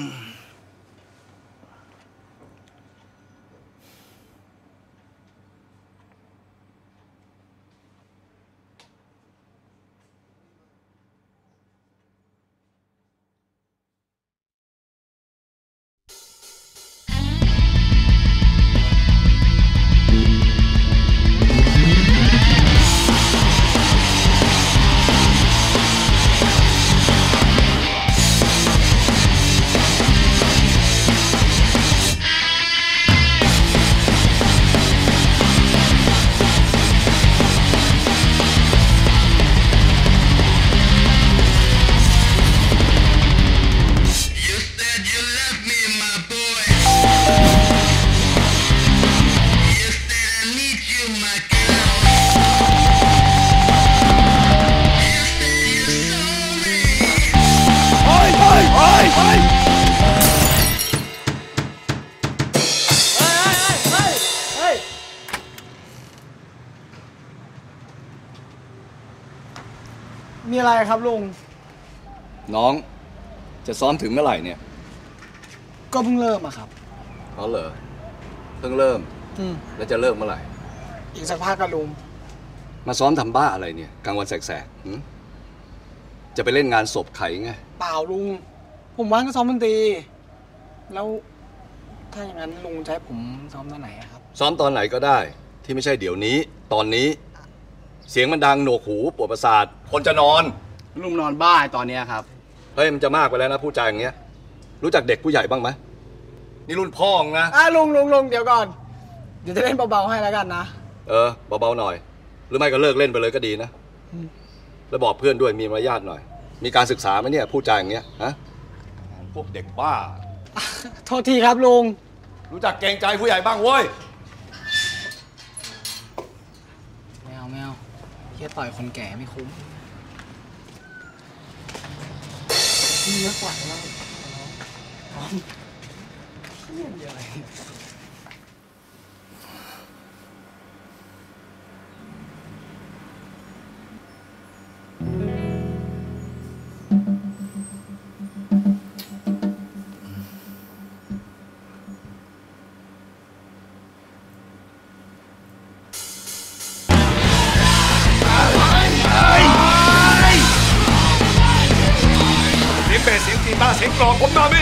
Mm. อะไรครับลุง น้องจะซ้อมถึงเมื่อไหร่เนี่ย ก็เพิ่งเริ่มอะครับเขาเหรอเพิ่งเริ่ม อืมแล้วจะเริ่มเมื่อไหร่ อีกสักพักกับลุง มาซ้อมทำบ้าอะไรเนี่ยกลางวันแสกๆหืมจะไปเล่นงานศพใครไง เปล่าลุง ผมว่างก็ซ้อมดนตรี แล้ว ถ้าอย่างนั้นลุงจะให้ผมซ้อมตอนไหนอะครับ ซ้อมตอนไหนก็ได้ที่ไม่ใช่เดี๋ยวนี้ ตอนนี้ เสียงมันดังหนวกหูปวดประสาทคนจะนอน ลุงนอนบ้าตอนเนี้ยครับ เฮ้ยมันจะมากไปแล้วนะพูดจาอย่างเงี้ย รู้จักเด็กผู้ใหญ่บ้างไหมนี่รุ่นพ่องนะ อะลุงลุงลุงเดี๋ยวก่อน เดี๋ยวจะเล่นเบาๆให้แล้วกันนะ เออเบาๆหน่อย หรือไม่ก็เลิกเล่นไปเลยก็ดีนะ แล้วบอกเพื่อนด้วยมีมารยาทหน่อย มีการศึกษาไหมเนี่ยพูดจาอย่างเงี้ยฮะพวกเด็กบ้า โทษทีครับลุง รู้จักเกรงใจผู้ใหญ่บ้างเว้ย เฮียต่อยคนแก่ไม่คุ้มมีเยอะกว่าแล้วอ๋อเฮียมีอะ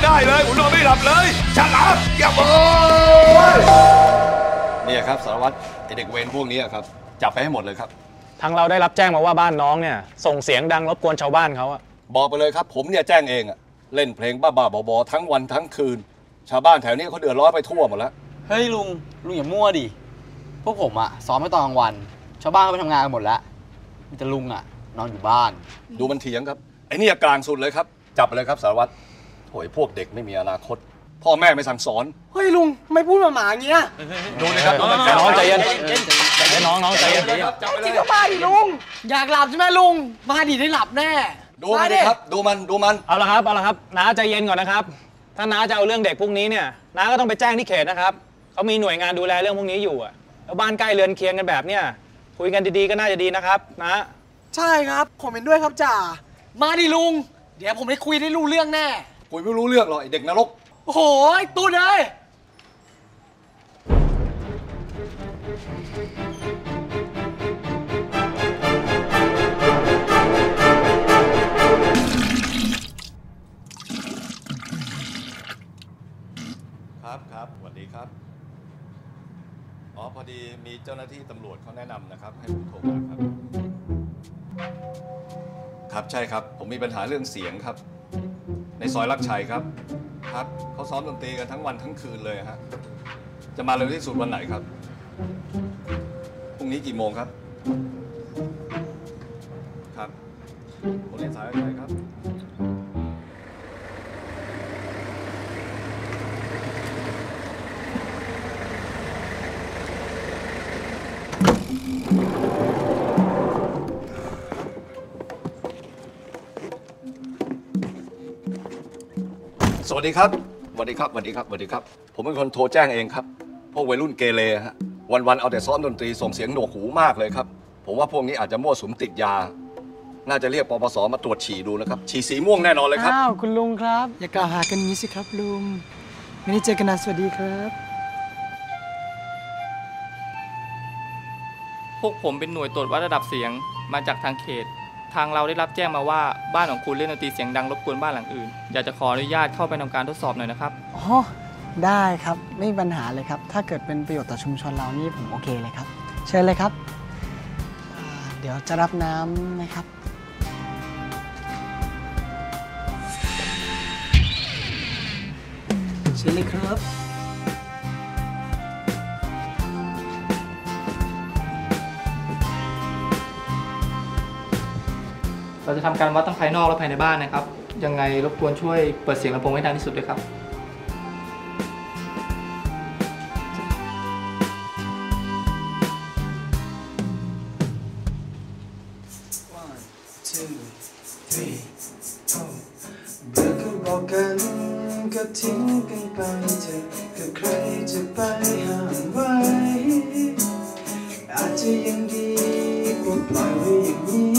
ไม่ได้เลยผมนอนไม่หลับเลยฉันลับอย่าบอกเนี่ยครับสารวัตรไอเด็กเวรพวกนี้อะครับ จับไปให้หมดเลยครับ ทางเราได้รับแจ้งมาว่าบ้านน้องเนี่ย ส่งเสียงดังรบกวนชาวบ้านเขาอะบอกไปเลยครับ ผมเนี่ยแจ้งเองอะเล่นเพลงบ้าๆบอๆทั้งวันทั้งคืน ชาวบ้านแถวนี้เขาเดือดร้อนไปทั่วหมดแล้วเฮ้ยลุงลุงอย่ามั่วดิพวกผมอะซ้อมไม่ตอนกลางวัน ชาวบ้านก็ไปทำงานกันหมดแล้วมีแต่ลุงอะนอนอยู่บ้าน ดูมันเถียงครับไอ้เนี่ยกลางสุดเลยครับ จับไปเลยครับสารวัตร โอยพวกเด็กไม่มีอนาคต พ่อแม่ไม่สั่งสอน เฮ้ยลุงไม่พูดมาหมาอย่างเงี้ยดูเลยครับน้องใจเย็นใจเย็นน้องน้องใจเย็นใจเย็นจับไปเลจริยงก็มาดิลุง อยากหลับใช่ไหมลุง มาดิได้หลับแน่ ดูมันดิครับ ดูมันดูมัน เอาละครับเอาละครับน้าใจเย็นก่อนนะครับ ถ้าน้าจะเอาเรื่องเด็กพวกนี้เนี่ยน้าก็ต้องไปแจ้งที่เขตนะครับเขามีหน่วยงานดูแลเรื่องพวกนี้อยู่อะแล้วบ้านใกล้เรือนเคียงกันแบบเนี้ยคุยกันดีๆก็น่าจะดีนะครับนะใช่ครับผมเห็นด้วยครับจ่ามาดิลุง เดี๋ยวผมได้คุยได้รู้เรื่องแน่ คุยไม่รู้เรื่องหรอกไอ้เด็กนรก โอ้โห ไอ้ตูนเลยครับครับสวัสดีครับ อ๋อ พอดีมีเจ้าหน้าที่ตำรวจเขาแนะนำนะครับ ให้ผมโทรมาครับ ครับใช่ครับ ผมมีปัญหาเรื่องเสียงครับ ในซอยรักชัยครับครับเขาซ้อมดนตรีกันทั้งวันทั้งคืนเลยฮะ จะมาเร็วที่สุดวันไหนครับ พรุ่งนี้กี่โมงครับ ครับผมเรียนสายอะไรครับ สวัสดีครับสวัสดีครับสวัสดีครับสวัสดีครับ ผมเป็นคนโทรแจ้งเองครับ พวกวัยรุ่นเกเรฮะ วันๆเอาแต่ซ้อมดนตรีส่งเสียงหนวกหูมากเลยครับ ผมว่าพวกนี้อาจจะมั่วสุมติดยา น่าจะเรียกปปสมาตรวจฉี่ดูนะครับ ฉี่สีม่วงแน่นอนเลยครับ อ้าว คุณลุงครับ อย่ากล่าวหากันอย่างนี้สิครับลุงวันนี้เจอกันนะสวัสดีครับ พวกผมเป็นหน่วยตรวจวัดระดับเสียงมาจากทางเขต ทางเราได้รับแจ้งมาว่าบ้านของคุณเล่นดนตรีเสียงดังรบกวนบ้านหลังอื่น อยากจะขออนุญาตเข้าไปทำการทดสอบหน่อยนะครับ อ๋อได้ครับไม่มีปัญหาเลยครับ ถ้าเกิดเป็นประโยชน์ต่อชุมชนเรานี่ผมโอเคเลยครับ เชิญเลยครับอ่าเดี๋ยวจะรับน้ำนะครับ เชิญเลยครับ เราจะทำการวัดทั้งภายนอกและภายในบ้านนะครับ ยังไงรบกวนช่วยเปิดเสียงลำโพงให้ดังที่สุดด้วยครับกันก็ทิ้งกันไปเถอะก็ใครจะไปห้ามไว้ อาจจะยังดีกว่าปล่อยไว้อย่างนี้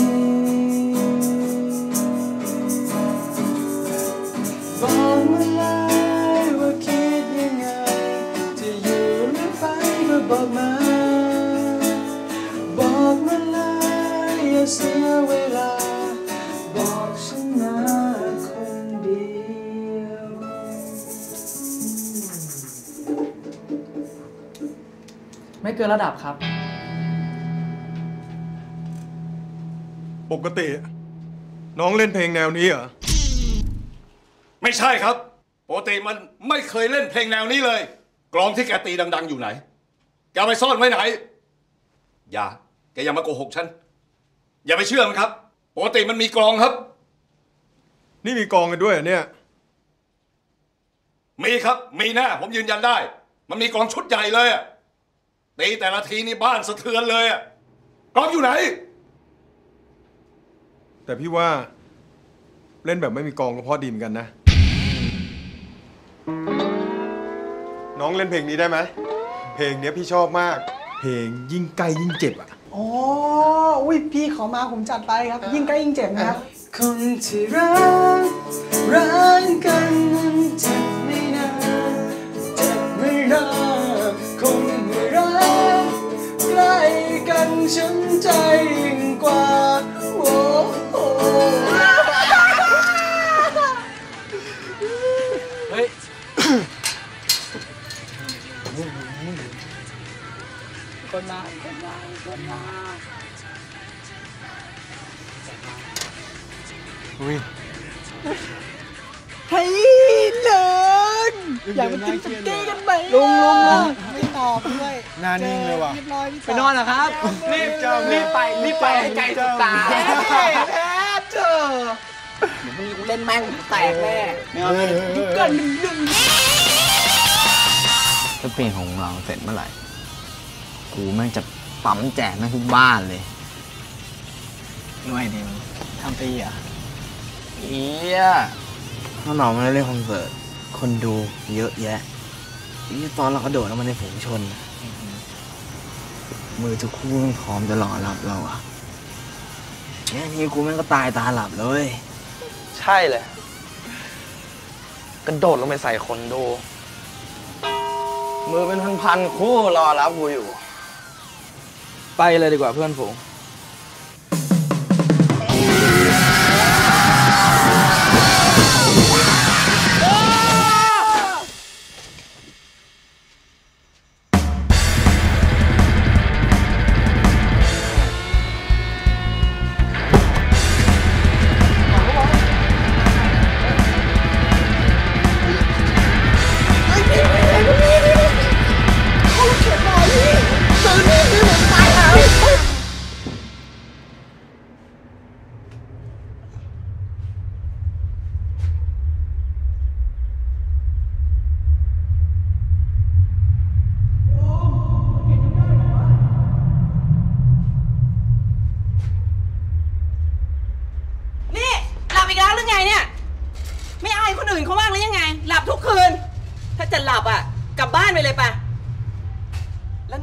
เลยอย่าเสียเวลา บอกฉันนะคนเดียว ไม่เกินระดับครับ ปกติ น้องเล่นเพลงแนวนี้เหรอ ไม่ใช่ครับ ปกติมันไม่เคยเล่นเพลงแนวนี้เลย กลองที่แกตีดัง ๆ อยู่ไหน แกเอาไปซ่อนไว้ไหน อย่า แกอย่ามาโกหกฉัน อย่าไปเชื่อมันครับปกติมันมีกลองครับ นี่มีกองกันด้วยเหรอเนี่ย มีครับ มีแน่ผมยืนยันได้ มันมีกลองชุดใหญ่เลยอะตีแต่ละทีนี่บ้านสะเทือนเลยอะกลองอยู่ไหน แต่พี่ว่าเล่นแบบไม่มีกองก็เพราะดีเหมือนกันนะ น้องเล่นเพลงนี้ได้ไหม เพลงเนี้ยพี่ชอบมาก เพลงยิ่งใกล้ยิ่งเจ็บอะ อ๋ออุ้ยพี่ขอมาผมจัดไปครับ ยิ่งใกล้ยิ่งเจ็บนะครับ คนที่รักรักกันนั้นเจ็บไม่นานเจ็บไม่นานคงไม่รักใกล้กันฉันใจยิ่งกว่า คนมาคนมาคนมาเฮ้ยเลินอยากไปกินสเต็กกันไหมลุงลุงลุงไม่ตอบด้วยงานนิ่งเลยว่ะเรียบร้อยพี่ไปนอนเหรอครับรีบรีบไปรีบไปให้ไกลสุดตาแพ้เธอเดี๋ยวมึงกูเล่นแม่งแตกแน่ไม่เอายุกกันหนึ่งหนึ่งถ้าเพลงของเราเสร็จเมื่อไหร่ กูแม่งจะปั๊มแจกแม่งทุกบ้านเลยด้วยดิมทำปีอะเอียถ้าเราไม่ได้เล่นคอนเสิร์ตคนดูเยอะแยะนี่ตอนเรากระโดดออกมาในฝูงชน มือทุกคู่แม่งพร้อมจะรอรับเราอะแค่นี้กูแม่งก็ตายตาหลับเลยใช่เลย กระโดดลงไปใส่คนดู มือเป็นพันๆคู่รอรับกูอยู่ ไปเลยดีกว่าเพื่อนฝูง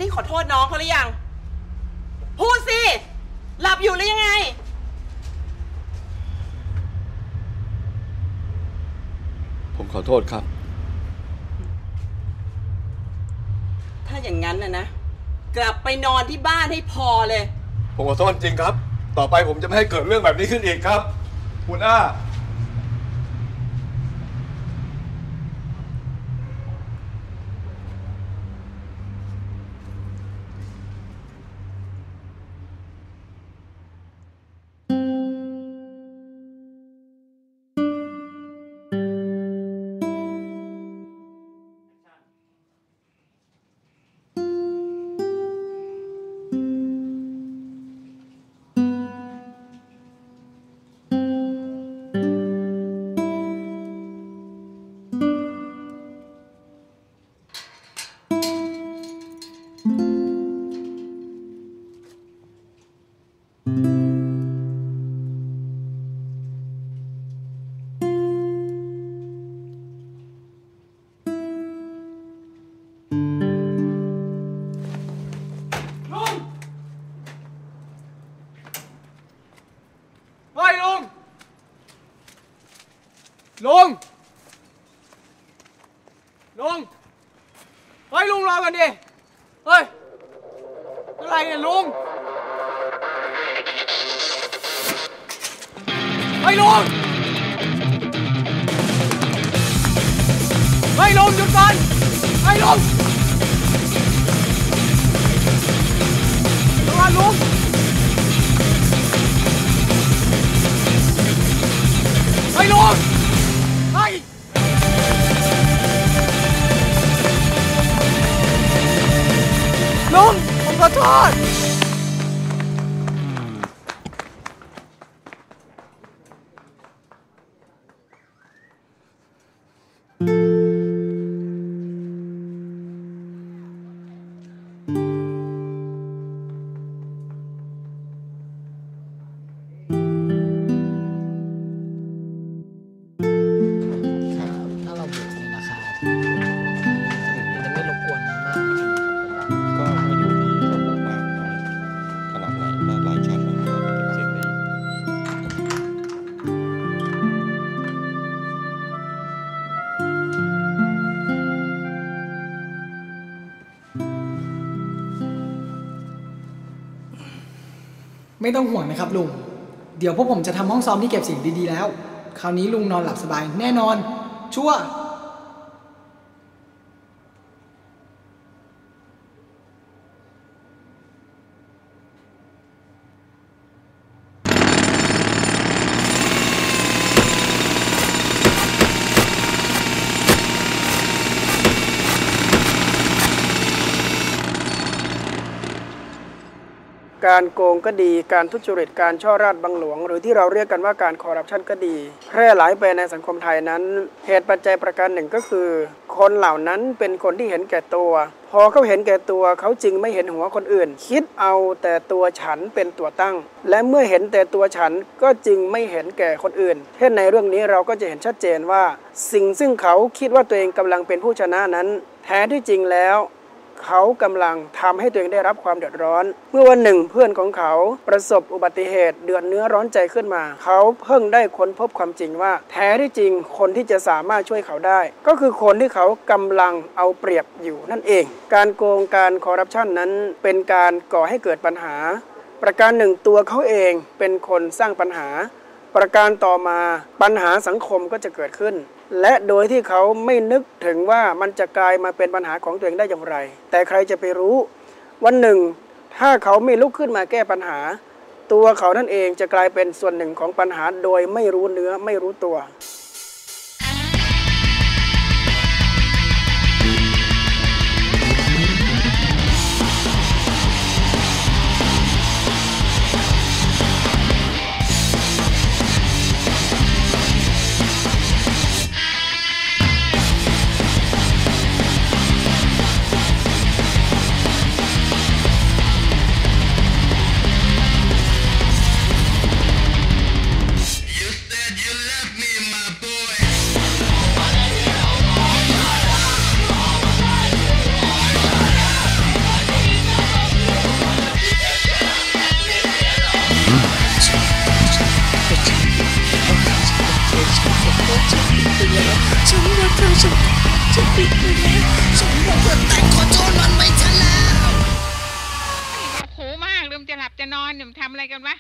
นี่ขอโทษน้องเขาหรือยัง พูดสิ หลับอยู่หรือยังไง ผมขอโทษครับ ถ้าอย่างนั้นนะนะ กลับไปนอนที่บ้านให้พอเลย ผมขอโทษจริงครับ ต่อไปผมจะไม่ให้เกิดเรื่องแบบนี้ขึ้นอีกครับ คุณอ้า เฮ้ยลุง ลุง ลุง เฮ้ยลุงรอกันดิ เฮ้ย อะไรเนี่ยลุง เฮ้ยลุง เฮ้ยลุงหยุดก่อน เฮ้ยลุงระวังลุงเฮ้ยลุง ขอโทษ ไม่ต้องห่วงนะครับลุง เดี๋ยวพวกผมจะทำห้องซ้อมที่เก็บเสียงดีๆแล้ว คราวนี้ลุงนอนหลับสบายแน่นอน ชัวร์ การโกงก็ดี การทุจริตการช่อราดบังหลวง หรือที่เราเรียกกันว่าการคอร์รัปชันก็ดี แพร่หลายไปในสังคมไทยนั้น เหตุปัจจัยประการหนึ่งก็คือ คนเหล่านั้นเป็นคนที่เห็นแก่ตัว พอเขาเห็นแก่ตัวเขาจึงไม่เห็นหัวคนอื่น คิดเอาแต่ตัวฉันเป็นตัวตั้ง และเมื่อเห็นแต่ตัวฉันก็จึงไม่เห็นแก่คนอื่นเช่นในเรื่องนี้เราก็จะเห็นชัดเจนว่า สิ่งซึ่งเขาคิดว่าตัวเองกำลังเป็นผู้ชนะนั้น แท้ที่จริงแล้ว เขากำลังทำให้ตัวเองได้รับความเดือดร้อน เมื่อวันหนึ่งเพื่อนของเขาประสบอุบัติเหตุเดือดเนื้อร้อนใจขึ้นมา เขาเพิ่งได้ค้นพบความจริงว่า แท้ที่จริงคนที่จะสามารถช่วยเขาได้ ก็คือคนที่เขากำลังเอาเปรียบอยู่นั่นเอง การโกงการคอร์รัปชันนั้นเป็นการก่อให้เกิดปัญหา ประการหนึ่งตัวเขาเองเป็นคนสร้างปัญหา ประการต่อมาปัญหาสังคมก็จะเกิดขึ้น และโดยที่เขาไม่นึกถึงว่ามันจะกลายมาเป็นปัญหาของตัวเองได้อย่างไร แต่ใครจะไปรู้ วันหนึ่ง ถ้าเขาไม่ลุกขึ้นมาแก้ปัญหา ตัวเขานั่นเองจะกลายเป็นส่วนหนึ่งของปัญหาโดยไม่รู้เนื้อไม่รู้ตัว ทำอะไรกันวะ